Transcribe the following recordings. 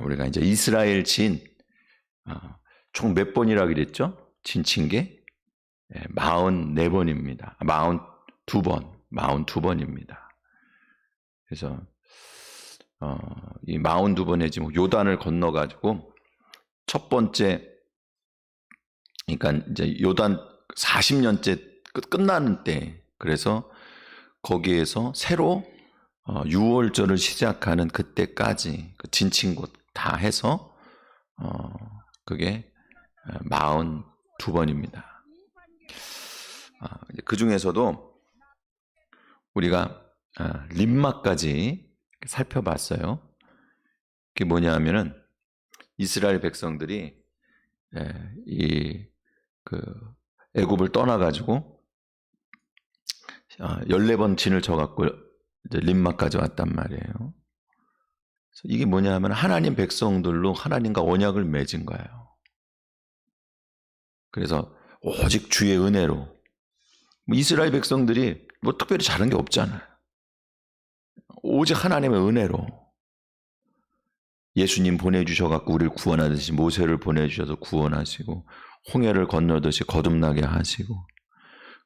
우리가 이제 이스라엘 진, 어, 총 몇 번이라 그랬죠? 진친 게? 44번입니다. 42번, 42번입니다. 그래서, 어, 이 42번에 지금 요단을 건너가지고 첫 번째, 그러니까 이제 요단 40년째 끝, 끝나는 때, 그래서 거기에서 새로 어, 6월절을 시작하는 그때까지 그 진친 곳 다 해서 어, 그게 42번입니다. 아, 그 중에서도 우리가 아, 림마까지 살펴봤어요. 그게 뭐냐 하면은 이스라엘 백성들이 예, 이그 애굽을 떠나 가지고 14번 진을 쳐 갖고 림마까지 왔단 말이에요. 이게 뭐냐 하면 하나님 백성들로 하나님과 언약을 맺은 거예요. 그래서 오직 주의 은혜로 뭐 이스라엘 백성들이 뭐 특별히 잘한 게 없잖아요. 오직 하나님의 은혜로 예수님 보내주셔갖고 우리를 구원하듯이 모세를 보내주셔서 구원하시고 홍해를 건너듯이 거듭나게 하시고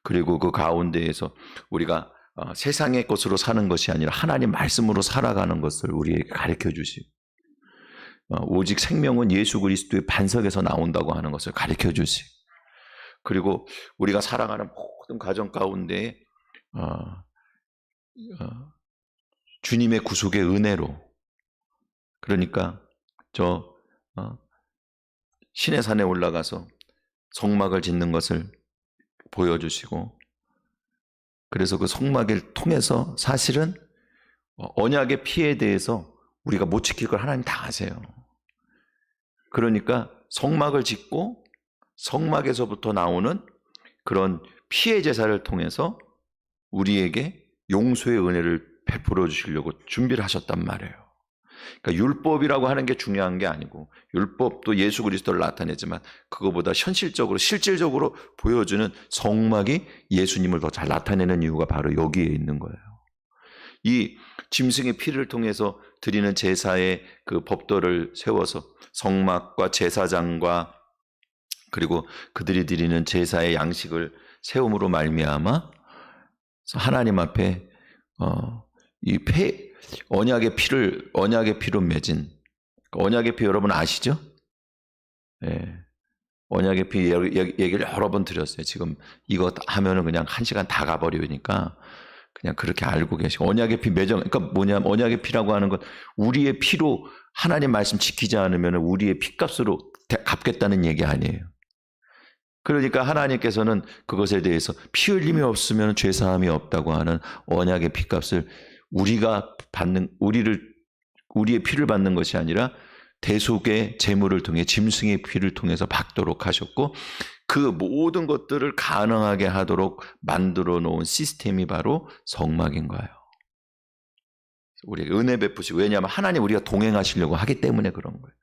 그리고 그 가운데에서 우리가 어, 세상의 것으로 사는 것이 아니라 하나님 말씀으로 살아가는 것을 우리에게 가르쳐 주시고 어, 오직 생명은 예수 그리스도의 반석에서 나온다고 하는 것을 가르쳐 주시고 그리고 우리가 살아가는 모든 가정 가운데 어, 어, 주님의 구속의 은혜로 그러니까 저 어, 신의 산에 올라가서 성막을 짓는 것을 보여주시고 그래서 그 성막을 통해서 사실은 언약의 피해에 대해서 우리가 못 지킬 걸 하나님 다 아세요. 그러니까 성막을 짓고 성막에서부터 나오는 그런 피해 제사를 통해서 우리에게 용서의 은혜를 베풀어 주시려고 준비를 하셨단 말이에요. 그러니까 율법이라고 하는 게 중요한 게 아니고 율법도 예수 그리스도를 나타내지만 그거보다 현실적으로 실질적으로 보여주는 성막이 예수님을 더 잘 나타내는 이유가 바로 여기에 있는 거예요. 이 짐승의 피를 통해서 드리는 제사의 그 법도를 세워서 성막과 제사장과 그리고 그들이 드리는 제사의 양식을 세움으로 말미암아 하나님 앞에 어, 이 폐, 언약의 피를 언약의 피로 맺은 언약의 피 여러분 아시죠? 예. 언약의 피 얘기를 여러 번 드렸어요. 지금 이거 하면은 그냥 한 시간 다 가버리니까 그냥 그렇게 알고 계시고 언약의 피 매정 그러니까 뭐냐면 언약의 피라고 하는 것 우리의 피로 하나님 말씀 지키지 않으면 우리의 피값으로 갚겠다는 얘기 아니에요. 그러니까 하나님께서는 그것에 대해서 피 흘림이 없으면 죄 사함이 없다고 하는 언약의 피값을 우리가 받는 우리를 우리의 피를 받는 것이 아니라 대속의 제물을 통해 짐승의 피를 통해서 받도록 하셨고 그 모든 것들을 가능하게 하도록 만들어 놓은 시스템이 바로 성막인 거예요. 우리 은혜 베푸시고 왜냐하면 하나님 우리가 동행하시려고 하기 때문에 그런 거예요.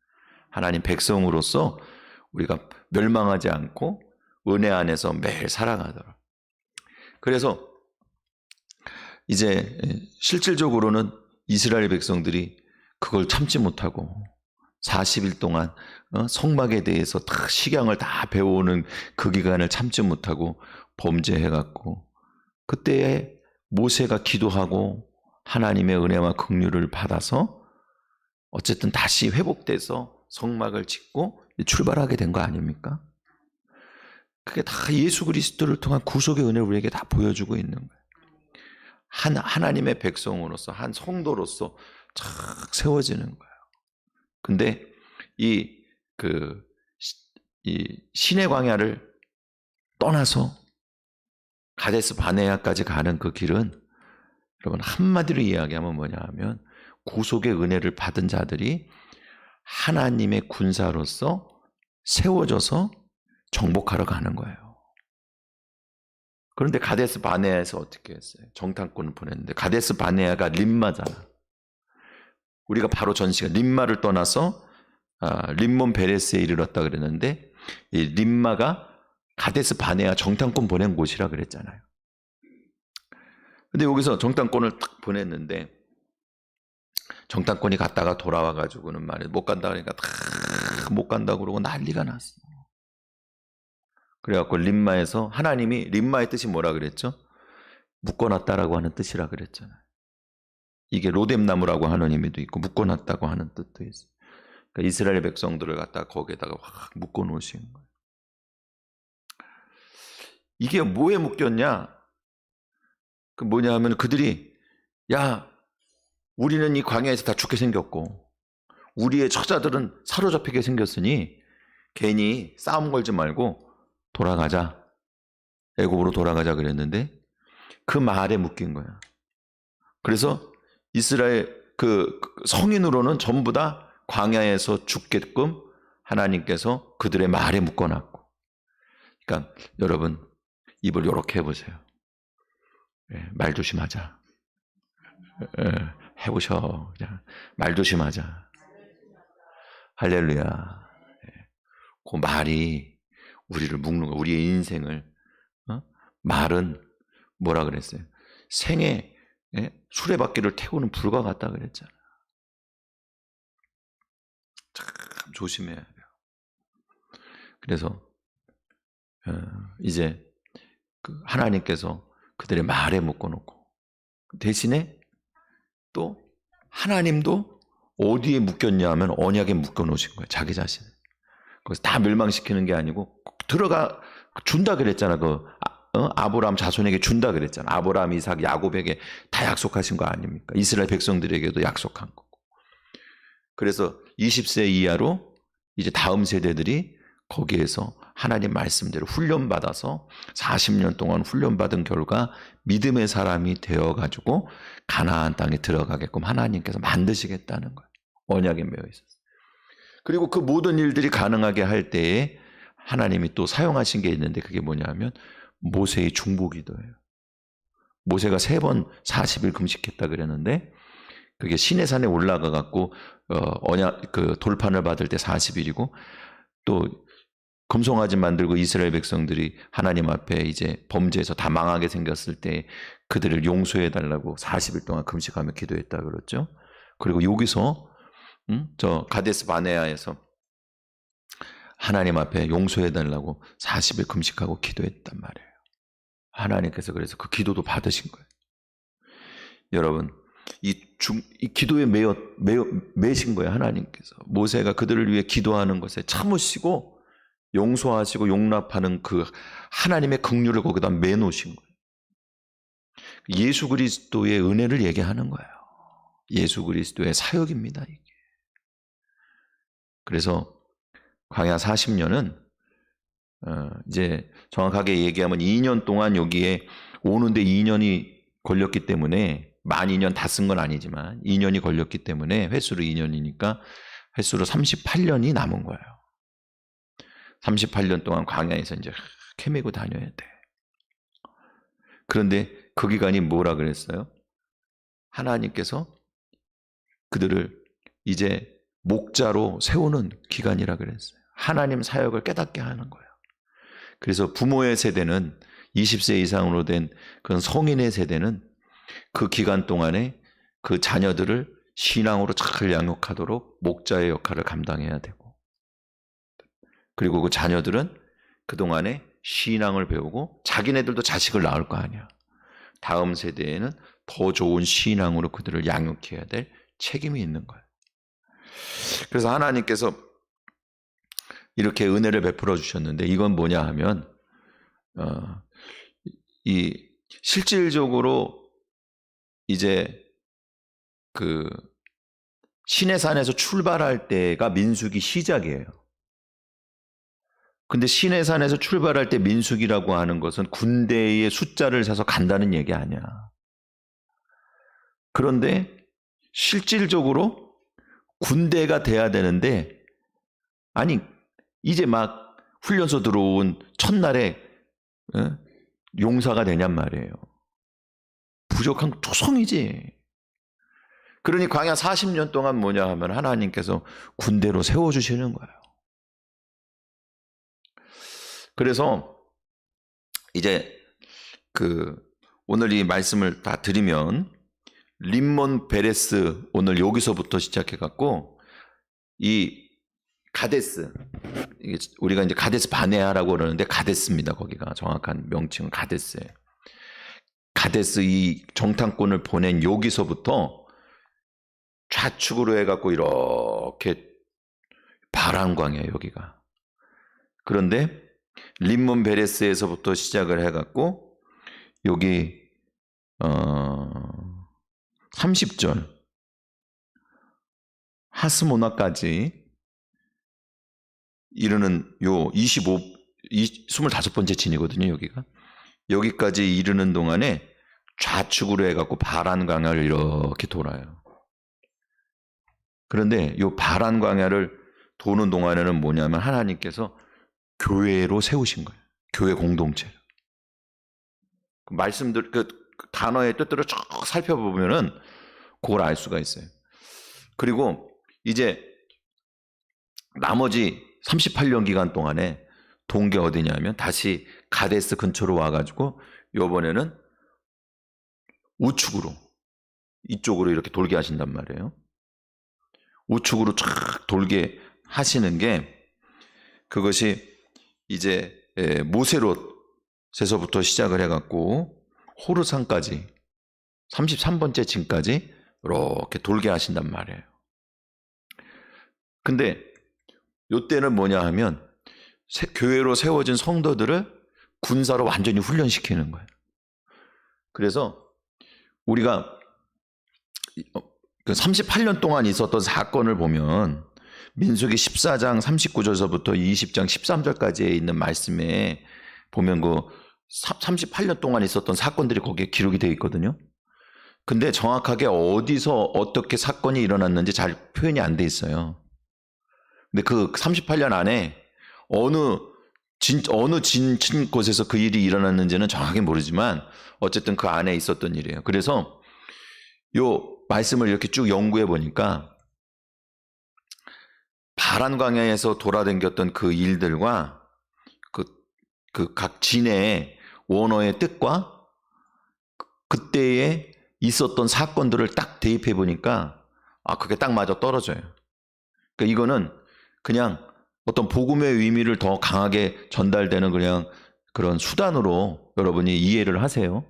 하나님 백성으로서 우리가 멸망하지 않고 은혜 안에서 매일 살아가도록. 그래서 이제 실질적으로는 이스라엘 백성들이 그걸 참지 못하고 40일 동안 어, 성막에 대해서 다 식양을 다 배워오는 그 기간을 참지 못하고 범죄해갖고 그때에 모세가 기도하고 하나님의 은혜와 긍휼을 받아서 어쨌든 다시 회복돼서 성막을 짓고 출발하게 된 거 아닙니까? 그게 다 예수 그리스도를 통한 구속의 은혜를 우리에게 다 보여주고 있는 거예요. 한 하나님의 백성으로서 한 성도로서 착 세워지는 거예요. 근데 이 그, 이 신의 광야를 떠나서 가데스 바네아까지 가는 그 길은 여러분 한마디로 이야기하면 뭐냐 하면 구속의 은혜를 받은 자들이 하나님의 군사로서 세워져서 정복하러 가는 거예요. 그런데 가데스 바네아에서 어떻게 했어요? 정탐꾼을 보냈는데 가데스 바네아가 림마잖아. 우리가 바로 전 시간 림마를 떠나서 아, 림몬 베레스에 이르렀다 그랬는데 이 림마가 가데스 바네아 정탐꾼 보낸 곳이라 그랬잖아요. 근데 여기서 정탐꾼을 딱 보냈는데 정탐꾼이 갔다가 돌아와 가지고는 말이야 못 간다 그러니까 다 못 간다 그러고 난리가 났어. 그래갖고 림마에서 하나님이 림마의 뜻이 뭐라 그랬죠? 묶어놨다라고 하는 뜻이라 그랬잖아요. 이게 로뎀나무라고 하는 의미도 있고 묶어놨다고 하는 뜻도 있어요. 그러니까 이스라엘 백성들을 갖다 거기에다가 확 묶어놓으신 거예요. 이게 뭐에 묶였냐? 그 뭐냐 하면 그들이 야 우리는 이 광야에서 다 죽게 생겼고 우리의 처자들은 사로잡히게 생겼으니 괜히 싸움 걸지 말고 돌아가자 애굽으로 돌아가자 그랬는데 그 말에 묶인 거야. 그래서 이스라엘 그 성인으로는 전부 다 광야에서 죽게끔 하나님께서 그들의 말에 묶어놨고. 그러니까 여러분 입을 이렇게 해보세요. 예, 말 조심하자. 예, 해보셔. 그냥 말 조심하자. 할렐루야. 예, 그 말이 우리를 묶는 거, 우리의 인생을. 어? 말은 뭐라 그랬어요? 생에 예? 수레바퀴를 태우는 불과 같다 그랬잖아. 참 조심해야 돼요. 그래서 어, 이제 그 하나님께서 그들의 말에 묶어놓고 대신에 또 하나님도 어디에 묶였냐 하면 언약에 묶어놓으신 거예요. 자기 자신을. 거기서 다 멸망시키는 게 아니고 들어가 준다 그랬잖아. 그 어? 아브라함 자손에게 준다 그랬잖아. 아브라함, 이삭, 야곱에게 다 약속하신 거 아닙니까? 이스라엘 백성들에게도 약속한 거고. 그래서 20세 이하로 이제 다음 세대들이 거기에서 하나님 말씀대로 훈련받아서 40년 동안 훈련받은 결과 믿음의 사람이 되어가지고 가나안 땅에 들어가게끔 하나님께서 만드시겠다는 거예요. 언약에 매여 있었어요. 그리고 그 모든 일들이 가능하게 할 때에 하나님이 또 사용하신 게 있는데 그게 뭐냐면 모세의 중보기도예요. 모세가 세 번 40일 금식했다 그랬는데 그게 시내산에 올라가 갖고 어, 언약 그 돌판을 받을 때 40일이고 또 금송아지 만들고 이스라엘 백성들이 하나님 앞에 이제 범죄에서 다 망하게 생겼을 때 그들을 용서해 달라고 40일 동안 금식하며 기도했다 그랬죠. 그리고 여기서 음? 저 가데스 바네아에서 하나님 앞에 용서해 달라고 40일 금식하고 기도했단 말이에요. 하나님께서 그래서 그 기도도 받으신 거예요. 여러분, 이, 중, 이 기도에 매여, 매여, 매신 거예요, 하나님께서. 모세가 그들을 위해 기도하는 것에 참으시고, 용서하시고, 용납하는 그 하나님의 긍휼을 거기다 매놓으신 거예요. 예수 그리스도의 은혜를 얘기하는 거예요. 예수 그리스도의 사역입니다, 이게. 그래서 광야 40년은 어, 이제 정확하게 얘기하면 2년 동안 여기에 오는데 2년이 걸렸기 때문에 만 2년 다 쓴 건 아니지만 2년이 걸렸기 때문에 횟수로 2년이니까 횟수로 38년이 남은 거예요. 38년 동안 광야에서 이제 캐매고 다녀야 돼. 그런데 그 기간이 뭐라 그랬어요? 하나님께서 그들을 이제 목자로 세우는 기간이라 그랬어요. 하나님 사역을 깨닫게 하는 거예요. 그래서 부모의 세대는 20세 이상으로 된 그런 성인의 세대는 그 기간 동안에 그 자녀들을 신앙으로 잘 양육하도록 목자의 역할을 감당해야 되고 그리고 그 자녀들은 그동안에 신앙을 배우고 자기네들도 자식을 낳을 거 아니야. 다음 세대에는 더 좋은 신앙으로 그들을 양육해야 될 책임이 있는 거예요. 그래서 하나님께서 이렇게 은혜를 베풀어 주셨는데 이건 뭐냐 하면 어, 이 실질적으로 이제 그 시내산에서 출발할 때가 민숙이 시작이에요. 근데 시내산에서 출발할 때 민숙이라고 하는 것은 군대의 숫자를 세서 간다는 얘기 아니야. 그런데 실질적으로 군대가 돼야 되는데 아니 이제 막 훈련소 들어온 첫날에 어? 용사가 되냔 말이에요. 부족한 투성이지. 그러니 광야 40년 동안 뭐냐 하면 하나님께서 군대로 세워주시는 거예요. 그래서 이제 그 오늘 이 말씀을 다 드리면 림몬 베레스 오늘 여기서부터 시작해 갖고 이 가데스 이게 우리가 이제 가데스 바네아라고 그러는데 가데스입니다. 거기가 정확한 명칭은 가데스예요. 가데스 이 정탐꾼을 보낸 여기서부터 좌측으로 해갖고 이렇게 바람광이에요 여기가. 그런데 림몬 베레스에서부터 시작을 해갖고 여기 어 30절 하스모나까지 이르는 요 25, 25번째 진이거든요, 여기가. 여기까지 이르는 동안에 좌측으로 해갖고 바란 광야를 이렇게 돌아요. 그런데 요 바란 광야를 도는 동안에는 뭐냐면 하나님께서 교회로 세우신 거예요. 교회 공동체. 그 말씀들, 그 단어의 뜻들을 쭉 살펴보면은 그걸 알 수가 있어요. 그리고 이제 나머지 38년 기간 동안에 동계 어디냐면 다시 가데스 근처로 와가지고 요번에는 우측으로 이쪽으로 이렇게 돌게 하신단 말이에요. 우측으로 쫙 돌게 하시는 게 그것이 이제 에, 모세롯에서부터 시작을 해갖고 호르산까지 33번째 진까지 이렇게 돌게 하신단 말이에요. 근데 요때는 뭐냐 하면 세- 교회로 세워진 성도들을 군사로 완전히 훈련시키는 거예요. 그래서 우리가 이- 어, 그 38년 동안 있었던 사건을 보면 민수기 14장 39절서부터 20장 13절까지에 있는 말씀에 보면 그 38년 동안 있었던 사건들이 거기에 기록이 되어 있거든요. 근데 정확하게 어디서 어떻게 사건이 일어났는지 잘 표현이 안 돼 있어요. 근데 그 38년 안에 어느 진 어느 진, 진 곳에서 그 일이 일어났는지는 정확하게 모르지만 어쨌든 그 안에 있었던 일이에요. 그래서 요 말씀을 이렇게 쭉 연구해 보니까 바란 광야에서 돌아다녔던 그 일들과 그 그 각 진의 원어의 뜻과 그- 그때에 있었던 사건들을 딱 대입해 보니까 아 그게 딱 맞아 떨어져요. 그러니까 이거는 그냥 어떤 복음의 의미를 더 강하게 전달되는 그냥 그런 수단으로 여러분이 이해를 하세요.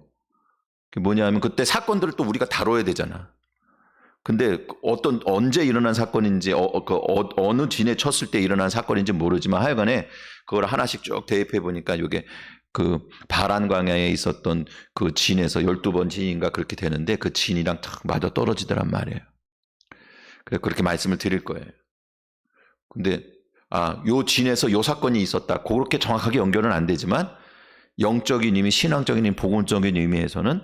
뭐냐면 그때 사건들을 또 우리가 다뤄야 되잖아. 근데 어떤 언제 일어난 사건인지 어, 어, 그 어, 어느 진에 쳤을 때 일어난 사건인지 모르지만 하여간에 그걸 하나씩 쭉 대입해 보니까 이게 그 바란 광야에 있었던 그 진에서 12번 진인가 그렇게 되는데 그 진이랑 탁 맞아 떨어지더란 말이에요. 그래서 그렇게 말씀을 드릴 거예요. 근데 아, 요 진에서 요 사건이 있었다. 그렇게 정확하게 연결은 안 되지만 영적인 의미, 신앙적인 의미, 복음적인 의미에서는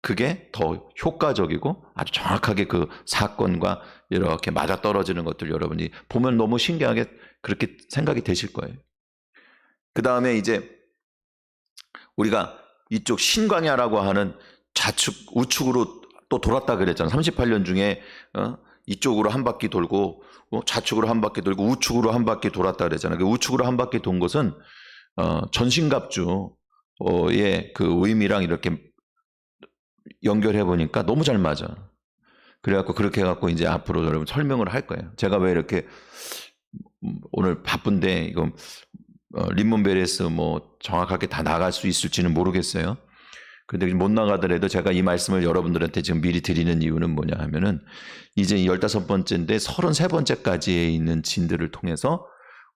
그게 더 효과적이고 아주 정확하게 그 사건과 이렇게 맞아 떨어지는 것들 여러분이 보면 너무 신기하게 그렇게 생각이 되실 거예요. 그 다음에 이제 우리가 이쪽 신광야라고 하는 좌측, 우측으로 또 돌았다 그랬잖아. 38년 중에 어? 이쪽으로 한 바퀴 돌고 어? 좌측으로 한 바퀴 돌고 우측으로 한 바퀴 돌았다 그랬잖아요. 그 우측으로 한 바퀴 돈 것은 어, 전신갑주의 그 의미랑 이렇게 연결해 보니까 너무 잘 맞아. 그래갖고 그렇게 해갖고 이제 앞으로 여러분 설명을 할 거예요. 제가 왜 이렇게 음, 오늘 바쁜데 이거 어, 림몬베레스 뭐 정확하게 다 나갈 수 있을지는 모르겠어요. 근데 못 나가더라도 제가 이 말씀을 여러분들한테 지금 미리 드리는 이유는 뭐냐 하면은 이제 15번째인데 33번째까지에 있는 진들을 통해서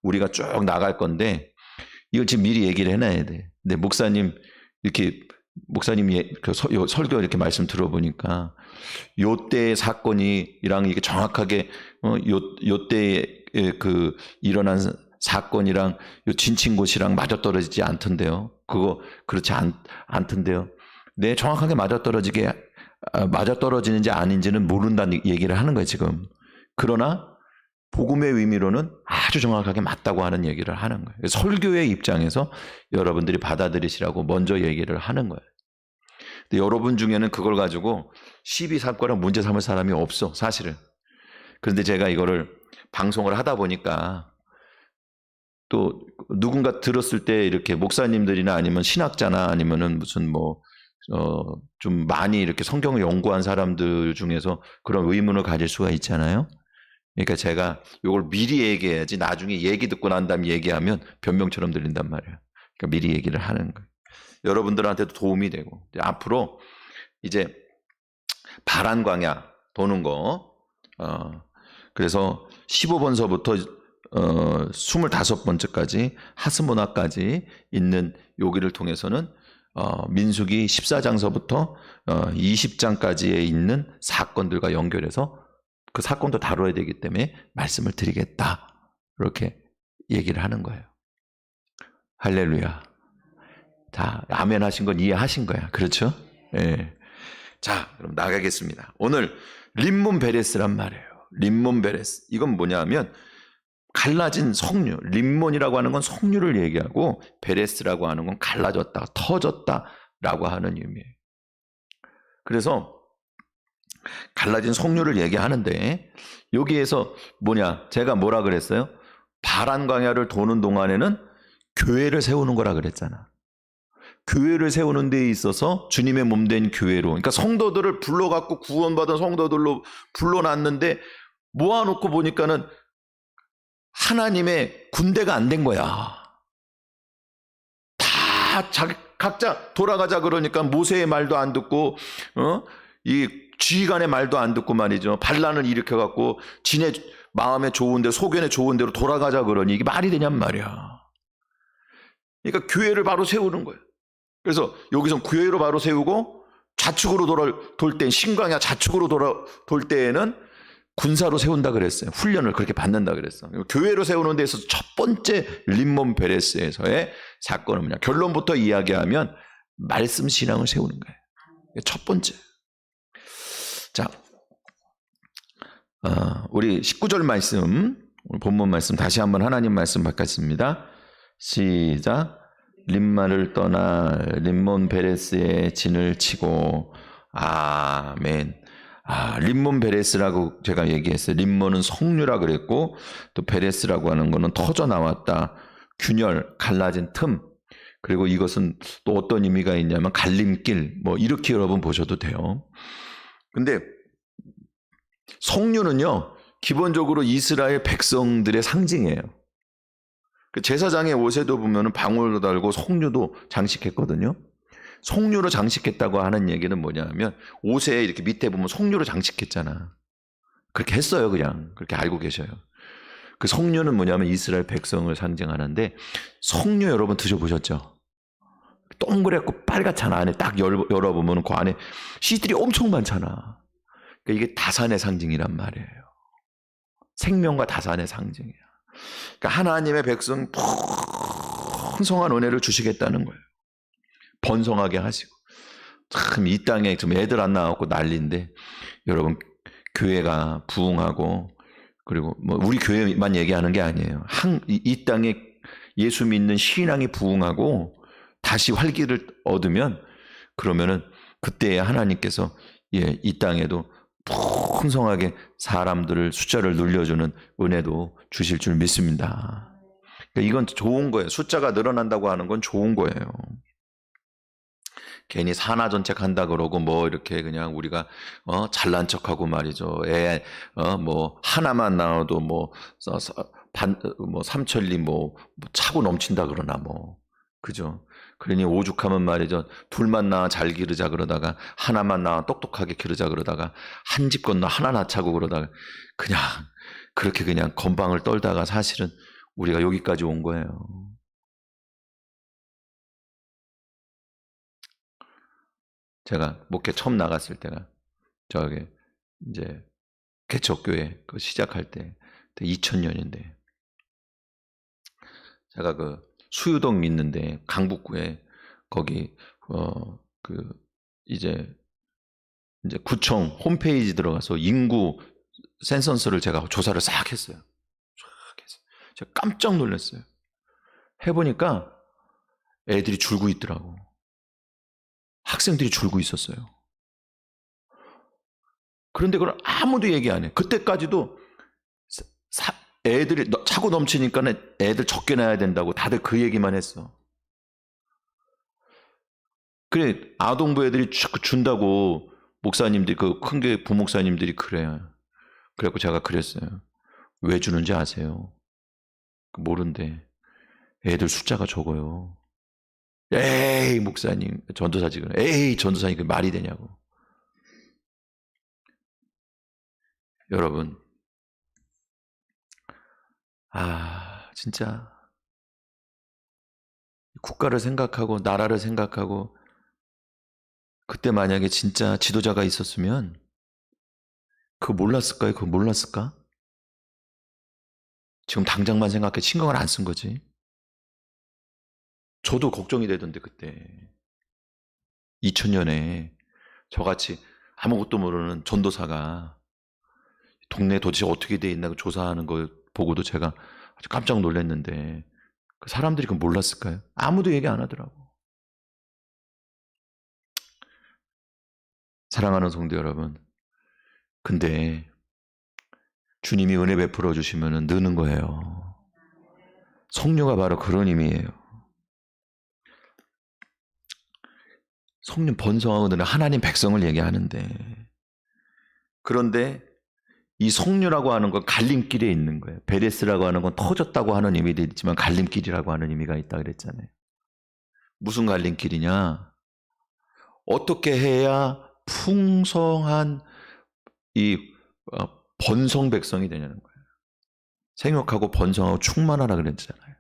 우리가 쭉 나갈 건데 이걸 지금 미리 얘기를 해놔야 돼. 근데 목사님 이렇게 목사님 예, 그 설교 이렇게 말씀 들어보니까 요때 사건이랑 이게 정확하게 어, 요 요때 그 일어난 사건이랑 요 진친 곳이랑 맞아떨어지지 않던데요. 그거 그렇지 않, 않던데요. 네, 정확하게 맞아떨어지게 아, 맞아떨어지는지 아닌지는 모른다는 얘기를 하는 거예요, 지금. 그러나 복음의 의미로는 아주 정확하게 맞다고 하는 얘기를 하는 거예요. 설교의 입장에서 여러분들이 받아들이시라고 먼저 얘기를 하는 거예요. 근데 여러분 중에는 그걸 가지고 시비 삼거나 문제 삼을 사람이 없어, 사실은. 그런데 제가 이거를 방송을 하다 보니까 또 누군가 들었을 때 이렇게 목사님들이나 아니면 신학자나 아니면은 무슨 뭐 어, 좀 많이 이렇게 성경을 연구한 사람들 중에서 그런 의문을 가질 수가 있잖아요. 그러니까 제가 이걸 미리 얘기해야지 나중에 얘기 듣고 난 다음 얘기하면 변명처럼 들린단 말이에요. 그러니까 미리 얘기를 하는 거예요. 여러분들한테도 도움이 되고 앞으로 이제 바란 광야 도는 거 어, 그래서 15번서부터 어, 25번째까지 하스모나까지 있는 여기를 통해서는 어, 민수기 14장서부터 어, 20장까지에 있는 사건들과 연결해서 그 사건도 다뤄야 되기 때문에 말씀을 드리겠다. 이렇게 얘기를 하는 거예요. 할렐루야. 자, 아멘 하신 건 이해하신 거야. 그렇죠? 예. 자, 그럼 나가겠습니다. 오늘 림몬 베레스란 말이에요. 림몬 베레스. 이건 뭐냐면 갈라진 석류. 림몬이라고 하는 건 석류를 얘기하고 베레스라고 하는 건 갈라졌다, 터졌다라고 하는 의미예요. 그래서 갈라진 석류를 얘기하는데 여기에서 뭐냐? 제가 뭐라 그랬어요? 바란 광야를 도는 동안에는 교회를 세우는 거라 그랬잖아. 교회를 세우는 데 있어서 주님의 몸 된 교회로 그러니까 성도들을 불러 갖고 구원받은 성도들로 불러놨는데 모아놓고 보니까는 하나님의 군대가 안 된 거야. 다 자, 각자 돌아가자 그러니까 모세의 말도 안 듣고 어? 이 지휘관의 말도 안 듣고 말이죠. 반란을 일으켜 갖고 지네 마음에 좋은 대 소견에 좋은 대로 돌아가자 그러니 이게 말이 되냔 말이야. 그러니까 교회를 바로 세우는 거예요. 그래서 여기서 교회로 바로 세우고 좌측으로 돌아 돌때 신광야 좌측으로 돌아 돌 때에는 군사로 세운다 그랬어요. 훈련을 그렇게 받는다 그랬어. 교회로 세우는 데서 첫 번째 림몬 베레스에서의 사건은 뭐냐? 결론부터 이야기하면 말씀 신앙을 세우는 거예요. 첫 번째. 자, 어, 우리 19절 말씀, 본문 말씀 다시 한번 하나님 말씀 받겠습니다. 시작. 림마를 떠나 림몬 베레스의 진을 치고 아멘. 아, 림몬 베레스라고 제가 얘기했어요. 림몬은 석류라 그랬고 또 베레스라고 하는 거는 터져 나왔다. 균열, 갈라진 틈. 그리고 이것은 또 어떤 의미가 있냐면 갈림길. 뭐 이렇게 여러분 보셔도 돼요. 근데 석류는요. 기본적으로 이스라엘 백성들의 상징이에요. 그 제사장의 옷에도 보면은 방울도 달고 석류도 장식했거든요. 석류로 장식했다고 하는 얘기는 뭐냐면 옷에 이렇게 밑에 보면 석류로 장식했잖아. 그렇게 했어요, 그냥. 그렇게 알고 계셔요. 그 석류는 뭐냐면 이스라엘 백성을 상징하는데 석류 여러분 드셔보셨죠? 동그랗고 빨갛잖아. 안에 딱 열, 열어보면 그 안에 씨들이 엄청 많잖아. 그러니까 이게 다산의 상징이란 말이에요. 생명과 다산의 상징이야. 그러니까 하나님의 백성 풍성한 은혜를 주시겠다는 거예요. 번성하게 하시고. 참 이 땅에 좀 애들 안 나왔고 난리인데 여러분 교회가 부흥하고 그리고 뭐 우리 교회만 얘기하는 게 아니에요. 한, 이, 이 땅에 예수 믿는 신앙이 부흥하고 다시 활기를 얻으면 그러면은 그때 하나님께서 예, 이 땅에도 풍성하게 사람들을 숫자를 늘려주는 은혜도 주실 줄 믿습니다. 그러니까 이건 좋은 거예요. 숫자가 늘어난다고 하는 건 좋은 거예요. 괜히 산하 전책 한다 그러고 뭐 이렇게 그냥 우리가 어 잘난 척하고 말이죠. 애어뭐 하나만 나와도 뭐반뭐 삼천리 뭐, 뭐 차고 넘친다 그러나 뭐 그죠. 그러니 오죽하면 말이죠. 둘만 나와 잘 기르자 그러다가 하나만 나와 똑똑하게 기르자 그러다가 한 집 건너 하나 낳자고 그러다가 그냥 그렇게 그냥 건방을 떨다가 사실은 우리가 여기까지 온 거예요. 제가 목회 처음 나갔을 때가 저기 이제 개척교회 그 시작할 때 2000년인데 제가 그 수유동 있는데 강북구에 거기 어 그 이제 이제 구청 홈페이지 들어가서 인구 센서스를 제가 조사를 싹 했어요. 싹 했어요. 제가 깜짝 놀랐어요. 해보니까 애들이 줄고 있더라고. 학생들이 줄고 있었어요. 그런데 그걸 아무도 얘기 안 해. 그때까지도 사, 애들이 차고 넘치니까 애들 적게 낳아야 된다고 다들 그 얘기만 했어. 그래 아동부 애들이 주- 준다고 목사님들이 그큰게 부목사님들이 그래요. 그래갖고 제가 그랬어요. 왜 주는지 아세요? 그 모른대. 애들 숫자가 적어요. 에이 목사님 전도사지 그래. 에이 전도사님 그 말이 되냐고. 여러분 아 진짜 국가를 생각하고 나라를 생각하고 그때 만약에 진짜 지도자가 있었으면 그거 몰랐을까요? 그거 몰랐을까? 지금 당장만 생각해 신경을 안 쓴 거지. 저도 걱정이 되던데 그때 2000년에 저같이 아무것도 모르는 전도사가 동네 도대체 어떻게 돼 있나 그 조사하는 거 보고도 제가 아주 깜짝 놀랐는데 그 사람들이 그걸 몰랐을까요? 아무도 얘기 안 하더라고. 사랑하는 성도 여러분, 근데 주님이 은혜 베풀어 주시면 느는 거예요. 성령가 바로 그런 의미예요. 성령 번성하고 는 하나님 백성을 얘기하는데 그런데 이 성류라고 하는 건 갈림길에 있는 거예요. 베레스라고 하는 건 터졌다고 하는 의미도 있지만 갈림길이라고 하는 의미가 있다 그랬잖아요. 무슨 갈림길이냐? 어떻게 해야 풍성한 이 어, 번성 백성이 되냐는 거예요. 생육하고 번성하고 충만하라 그랬잖아요.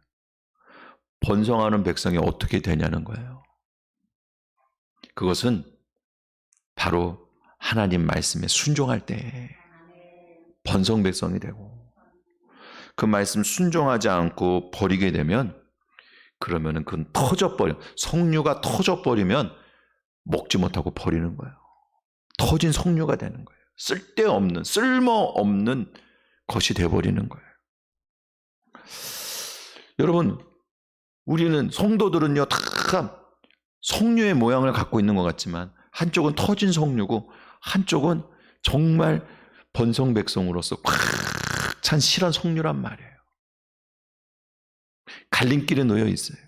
번성하는 백성이 어떻게 되냐는 거예요. 그것은 바로 하나님 말씀에 순종할 때 번성 백성이 되고 그 말씀 순종하지 않고 버리게 되면 그러면은 그건 터져버려 성류가 터져버리면 먹지 못하고 버리는 거예요. 터진 성류가 되는 거예요. 쓸데없는 쓸모없는 것이 돼버리는 거예요. 여러분 우리는 성도들은요 다 성류의 모양을 갖고 있는 것 같지만 한쪽은 터진 성류고 한쪽은 정말 번성 백성으로서 꽉 찬 실한 성류란 말이에요. 갈림길에 놓여 있어요.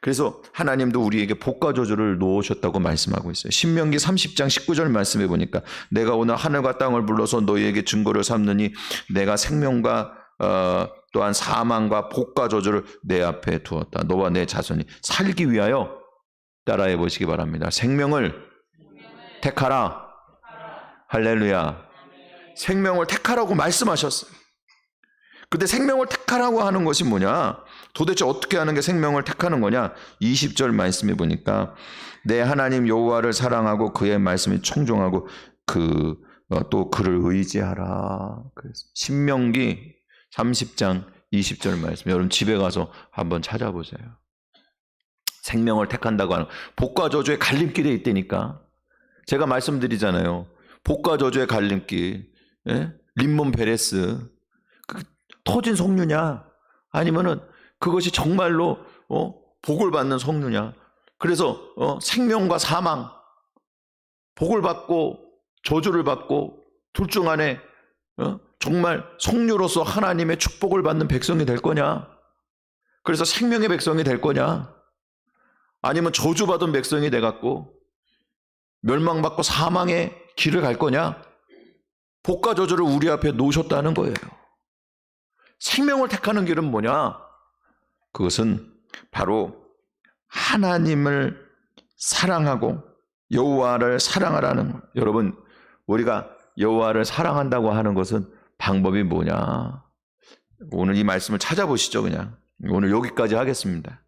그래서 하나님도 우리에게 복과 저주를 놓으셨다고 말씀하고 있어요. 신명기 30장 19절 말씀해 보니까 내가 오늘 하늘과 땅을 불러서 너희에게 증거를 삼느니 내가 생명과 어, 또한 사망과 복과 저주를 내 앞에 두었다. 너와 내 자손이 살기 위하여 따라해 보시기 바랍니다. 생명을 택하라. 할렐루야. 생명을 택하라고 말씀하셨어요. 근데 생명을 택하라고 하는 것이 뭐냐? 도대체 어떻게 하는 게 생명을 택하는 거냐? 20절 말씀해 보니까 내 하나님 여호와를 사랑하고 그의 말씀에 청종하고 그 또 그를 의지하라. 그래서 신명기 30장 20절 말씀 여러분 집에 가서 한번 찾아보세요. 생명을 택한다고 하는 복과 저주의 갈림길에 있다니까. 제가 말씀드리잖아요. 복과 저주의 갈림길. 예? 림몬 베레스. 그 터진 성류냐? 아니면은 그것이 정말로 어? 복을 받는 성류냐? 그래서 어? 생명과 사망 복을 받고 저주를 받고 둘 중 안에 어? 정말 성류로서 하나님의 축복을 받는 백성이 될 거냐? 그래서 생명의 백성이 될 거냐? 아니면 저주받은 백성이 돼 갖고 멸망받고 사망의 길을 갈 거냐? 복과 저주를 우리 앞에 놓으셨다는 거예요. 생명을 택하는 길은 뭐냐? 그것은 바로 하나님을 사랑하고 여호와를 사랑하라는 거예요. 여러분, 우리가 여호와를 사랑한다고 하는 것은 방법이 뭐냐? 오늘 이 말씀을 찾아보시죠, 그냥. 오늘 여기까지 하겠습니다.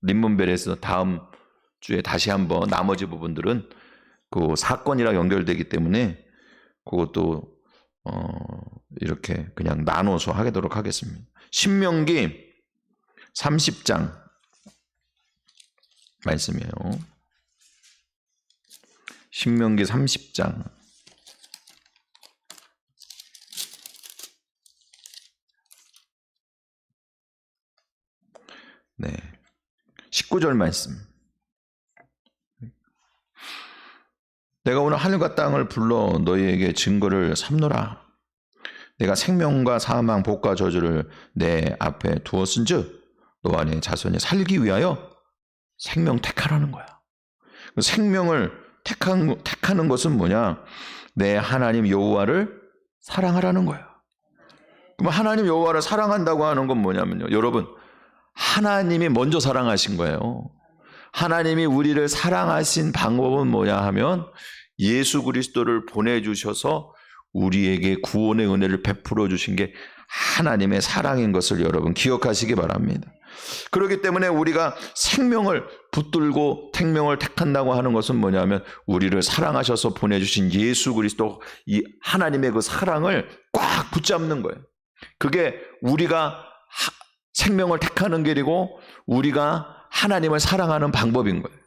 림문벨에서 다음 주에 다시 한번 나머지 부분들은 그 사건이랑 연결되기 때문에 그것도 어 이렇게 그냥 나눠서 하도록 하겠습니다. 신명기 30장 말씀이에요. 신명기 30장 네. 19절 말씀. 내가 오늘 하늘과 땅을 불러 너희에게 증거를 삼노라. 내가 생명과 사망, 복과 저주를 내 앞에 두었은즉 너와 내 자손이 살기 위하여 생명 택하라는 거야. 그 생명을 택한, 택하는 것은 뭐냐? 내 하나님 여호와를 사랑하라는 거야. 그럼 하나님 여호와를 사랑한다고 하는 건 뭐냐면요. 여러분, 하나님이 먼저 사랑하신 거예요. 하나님이 우리를 사랑하신 방법은 뭐냐 하면 예수 그리스도를 보내주셔서 우리에게 구원의 은혜를 베풀어 주신 게 하나님의 사랑인 것을 여러분 기억하시기 바랍니다. 그렇기 때문에 우리가 생명을 붙들고 생명을 택한다고 하는 것은 뭐냐면 우리를 사랑하셔서 보내주신 예수 그리스도 이 하나님의 그 사랑을 꽉 붙잡는 거예요. 그게 우리가 하- 생명을 택하는 길이고 우리가 하나님을 사랑하는 방법인 거예요.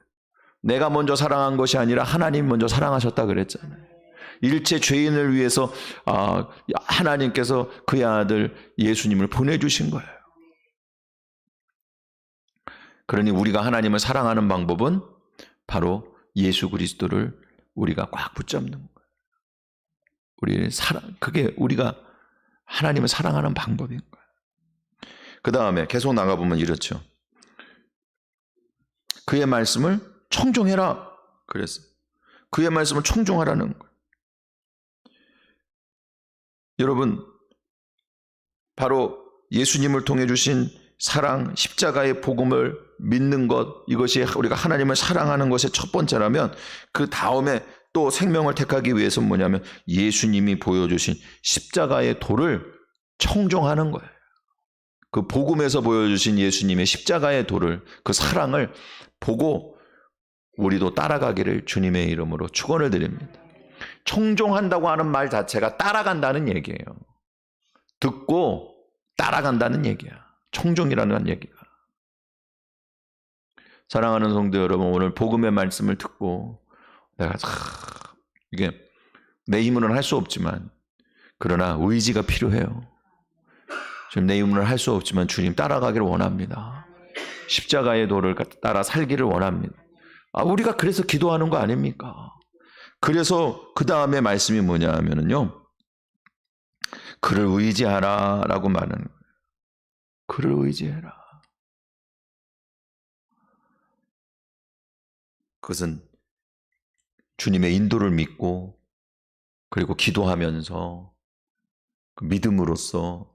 내가 먼저 사랑한 것이 아니라 하나님 먼저 사랑하셨다 그랬잖아요. 일체 죄인을 위해서 아, 하나님께서 그의 아들 예수님을 보내주신 거예요. 그러니 우리가 하나님을 사랑하는 방법은 바로 예수 그리스도를 우리가 꽉 붙잡는 거예요. 우리 사랑 그게 우리가 하나님을 사랑하는 방법인 거예요. 그 다음에 계속 나가 보면 이렇죠. 그의 말씀을 청종해라 그랬어요. 그의 말씀을 청종하라는 거예요. 여러분 바로 예수님을 통해 주신 사랑 십자가의 복음을 믿는 것 이것이 우리가 하나님을 사랑하는 것의 첫 번째라면 그 다음에 또 생명을 택하기 위해서는 뭐냐면 예수님이 보여주신 십자가의 도를 청종하는 거예요. 그 복음에서 보여주신 예수님의 십자가의 도를 그 사랑을 보고 우리도 따라가기를 주님의 이름으로 축원을 드립니다. 청종한다고 하는 말 자체가 따라간다는 얘기예요. 듣고 따라간다는 얘기야. 청종이라는 얘기가. 사랑하는 성도 여러분, 오늘 복음의 말씀을 듣고 내가 참 이게 내 힘으로는 할 수 없지만 그러나 의지가 필요해요. 지금 내 힘으로는 할수 없지만 주님 따라가기를 원합니다. 십자가의 도를 따라 살기를 원합니다. 아, 우리가 그래서 기도하는 거 아닙니까? 그래서 그 다음에 말씀이 뭐냐 하면은요. 그를 의지하라 라고 말하는 거예요. 그를 의지해라. 그것은 주님의 인도를 믿고 그리고 기도하면서 그 믿음으로써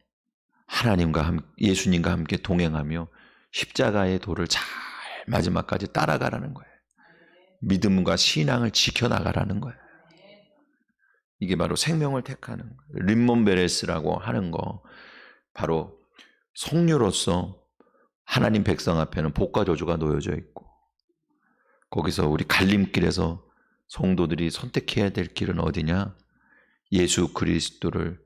하나님과 함, 예수님과 함께 동행하며 십자가의 도를 잘 마지막까지 따라가라는 거예요. 믿음과 신앙을 지켜나가라는 거예요. 이게 바로 생명을 택하는. 림몬베레스라고 하는 거 바로 성류로서 하나님 백성 앞에는 복과 저주가 놓여져 있고 거기서 우리 갈림길에서 성도들이 선택해야 될 길은 어디냐? 예수 그리스도를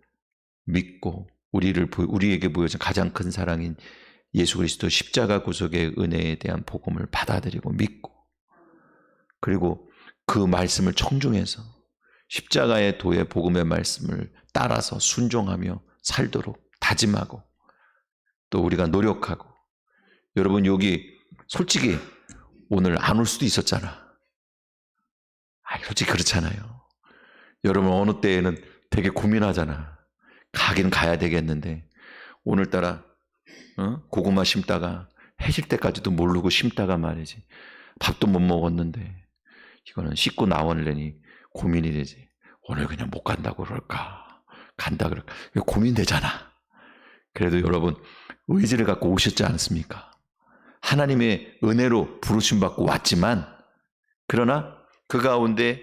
믿고 우리를 보- 우리에게 보여준 가장 큰 사랑인 예수 그리스도 십자가 구속의 은혜에 대한 복음을 받아들이고 믿고 그리고 그 말씀을 청중해서 십자가의 도의 복음의 말씀을 따라서 순종하며 살도록 다짐하고 또 우리가 노력하고 여러분 여기 솔직히 오늘 안 올 수도 있었잖아. 아, 솔직히 그렇잖아요. 여러분 어느 때에는 되게 고민하잖아. 가긴 가야 되겠는데 오늘따라 어? 고구마 심다가 해질 때까지도 모르고 심다가 말이지 밥도 못 먹었는데 이거는 씻고 나오려니 고민이 되지. 오늘 그냥 못 간다고 그럴까? 간다 그럴까? 고민되잖아. 그래도 여러분 의지를 갖고 오셨지 않습니까? 하나님의 은혜로 부르심 받고 왔지만 그러나 그 가운데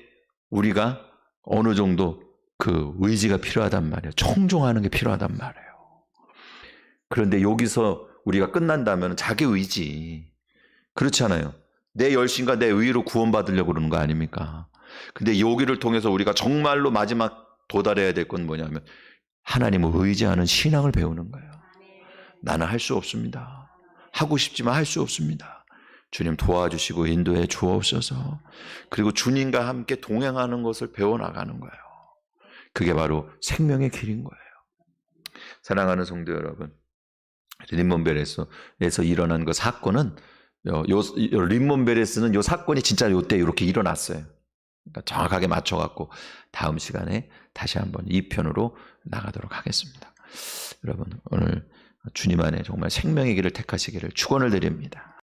우리가 어느 정도 그 의지가 필요하단 말이에요. 청종하는 게 필요하단 말이에요. 그런데 여기서 우리가 끝난다면 자기 의지 그렇잖아요. 내 열심과 내 의로 구원받으려고 그러는 거 아닙니까? 근데 여기를 통해서 우리가 정말로 마지막 도달해야 될 건 뭐냐면 하나님을 의지하는 신앙을 배우는 거예요. 나는 할 수 없습니다. 하고 싶지만 할 수 없습니다. 주님 도와주시고 인도해 주옵소서. 그리고 주님과 함께 동행하는 것을 배워나가는 거예요. 그게 바로 생명의 길인 거예요. 사랑하는 성도 여러분, 림몬베레스에서 일어난 그 사건은 요, 요 림몬베레스는 요 사건이 진짜 요때 이렇게 일어났어요. 그러니까 정확하게 맞춰갖고 다음 시간에 다시 한번 2편으로 나가도록 하겠습니다. 여러분 오늘 주님 안에 정말 생명의 길을 택하시기를 축원을 드립니다.